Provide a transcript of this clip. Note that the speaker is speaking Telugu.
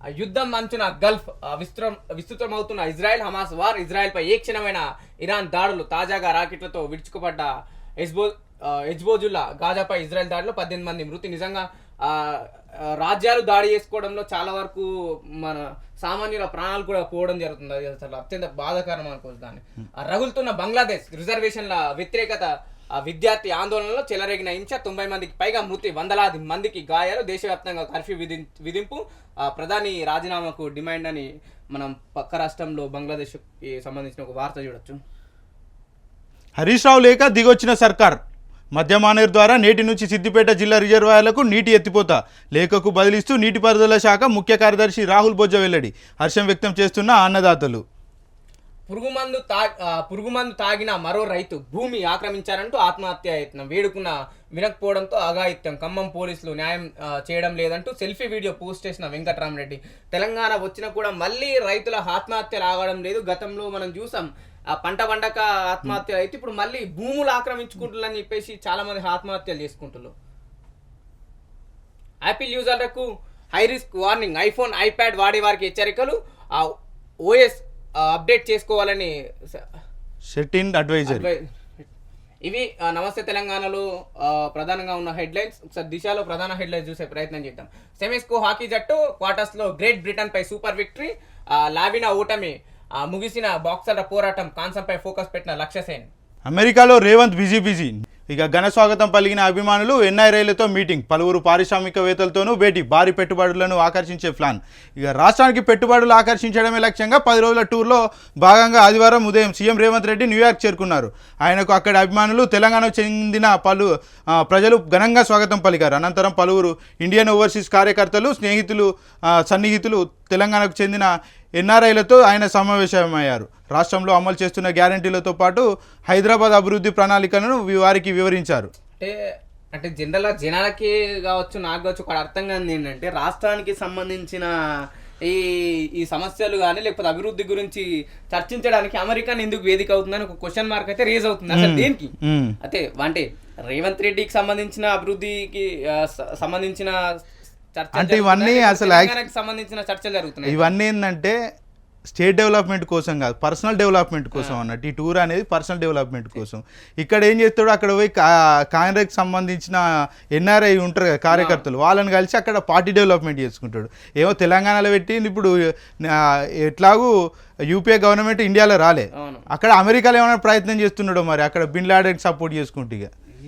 యుద్ధం అంచున గల్ఫ్ ఆ, విస్తృతం విస్తృతమవుతున్న ఇజ్రాయెల్ హమాస్ వార్ ఇజ్రాయెల్ పై ఏ క్షణమైన ఇరాన్ దాడులు తాజాగా రాకెట్లతో విడుచుకుపడ్డ హెజ్బో ఆ, హెజ్బోజుల్లా గాజాపై ఇజ్రాయెల్ దాడిలో పద్దెనిమిది మంది మృతి. నిజంగా రాజ్యాలు దాడి చేసుకోవడంలో చాలా వరకు మన సామాన్యుల ప్రాణాలు కూడా పోవడం జరుగుతుంది. అది అసలు అత్యంత బాధాకరం అనుకోవచ్చు దాన్ని. రగులుతున్న బంగ్లాదేశ్ రిజర్వేషన్ల వ్యతిరేకత విద్యార్థి ఆందోళనలో చెలరేగిన హింస తొంభై మందికి పైగా మృతి వందలాది మందికి గాయాలు దేశవ్యాప్తంగా కర్ఫ్యూ విధి విధింపు ఆ, ప్రధాని రాజీనామాకు డిమాండ్ అని మనం పక్క రాష్ట్రంలో బంగ్లాదేశ్కి సంబంధించిన ఒక వార్త చూడొచ్చు. హరీష్ రావు లేక దిగొచ్చిన సర్కార్. మధ్య మానేరు ద్వారా నేటి నుంచి సిద్దిపేట జిల్లా రిజర్వాయర్లకు నీటి ఎత్తిపోత. లేఖకు బదిలిస్తూ నీటిపారుదల శాఖ ముఖ్య కార్యదర్శి రాహుల్ బొజ్జ వెల్లడి. హర్షం వ్యక్తం చేస్తున్న అన్నదాతలు. పురుగు మందు తా పురుగు మందు తాగిన మరో రైతు భూమి ఆక్రమించారంటూ ఆత్మహత్య యత్నం. వేడుకున్న వినకపోవడంతో అఘాయిత్యం. ఖమ్మం పోలీసులు న్యాయం చేయడం లేదంటూ సెల్ఫీ వీడియో పోస్ట్ చేసిన వెంకటరామరెడ్డి. తెలంగాణ వచ్చినా కూడా మళ్ళీ రైతుల ఆత్మహత్యలు రావడం లేదు. గతంలో మనం చూసాం ఆ పంట పండక ఆత్మహత్య అయితే ఇప్పుడు మళ్ళీ భూములు ఆక్రమించుకుంటున్నారని చెప్పేసి చాలా మంది ఆత్మహత్యలు చేసుకుంటున్నారు. Apple యూజర్లకు high risk warning. IPhone iPad వాడే వారికి హెచ్చరికలు. ఆ ఓఎస్ అప్డేట్ చేసుకోవాలని షెటిన్ అడ్వైజరీ అడ్వై- ఇవి నమస్తే తెలంగాణలో ప్రధానంగా ఉన్న హెడ్లైన్స్. ఒకసారి దిశలో ప్రధాన హెడ్లైన్స్ చూసే ప్రయత్నం చేద్దాం. సెమీస్కో హాకీ జట్టు క్వార్టర్స్లో గ్రేట్ బ్రిటన్ పై సూపర్ విక్టరీ లావిన ఓటమి ముగిసిన బాక్సర్ల పోరాటం కాన్సంపై ఫోకస్ పెట్టిన లక్ష్య సేన్ అమెరికాలో రేవంత్ బిజీ బిజీ. ఇక ఘన స్వాగతం పలికిన అభిమానులు ఎన్ఐరైలతో మీటింగ్. పలువురు పారిశ్రామికవేత్తలతోనూ భేటీ భారీ పెట్టుబడులను ఆకర్షించే ప్లాన్. ఇక రాష్ట్రానికి పెట్టుబడులు ఆకర్షించడమే లక్ష్యంగా పది రోజుల టూర్లో భాగంగా ఆదివారం ఉదయం సీఎం రేవంత్ రెడ్డి న్యూయార్క్ చేరుకున్నారు. ఆయనకు అక్కడి అభిమానులు తెలంగాణకు చెందిన పలు ప్రజలు ఘనంగా స్వాగతం పలికారు. అనంతరం పలువురు ఇండియన్ ఓవర్సీస్ కార్యకర్తలు స్నేహితులు సన్నిహితులు తెలంగాణకు చెందిన ఎన్ఆర్ఐలతో ఆయన సమావేశమయ్యారు. రాష్ట్రంలో అమలు చేస్తున్న గ్యారంటీలతో పాటు హైదరాబాద్ అభివృద్ధి ప్రణాళికలను వారికి వివరించారు. అంటే అంటే జనరల్గా జనాలకి కావచ్చు నాకు కావచ్చు ఒక అర్థం కాని ఏంటంటే రాష్ట్రానికి సంబంధించిన ఈ ఈ సమస్యలు కానీ లేకపోతే అభివృద్ధి గురించి చర్చించడానికి అమెరికన్ ఎందుకు వేదిక అవుతుందని ఒక క్వశ్చన్ మార్క్ అయితే రేజ్ అవుతుంది. అసలు దేనికి. అయితే అంటే రేవంత్ రెడ్డికి సంబంధించిన అభివృద్ధికి సంబంధించిన అంటే ఇవన్నీ? అసలు సంబంధించిన చర్చలు జరుగుతున్నాయి. ఇవన్నీ ఏంటంటే స్టేట్ డెవలప్మెంట్ కోసం కాదు పర్సనల్ డెవలప్మెంట్ కోసం అన్నట్టు. ఈ టూర్ అనేది పర్సనల్ డెవలప్మెంట్ కోసం. ఇక్కడ ఏం చేస్తాడు అక్కడ పోయి కాంగ్రెస్కి సంబంధించిన ఎన్ఆర్ఐ ఉంటారు కదా కార్యకర్తలు వాళ్ళని కలిసి అక్కడ పార్టీ డెవలప్మెంట్ చేసుకుంటాడు. ఏమో తెలంగాణలో పెట్టి ఇప్పుడు ఎట్లాగూ యూపీఏ గవర్నమెంట్ ఇండియాలో రాలే. అక్కడ అమెరికాలో ఏమైనా ప్రయత్నం చేస్తున్నాడో మరి అక్కడ బిన్ లాడెన్ సపోర్ట్ చేసుకుంటే ఇక.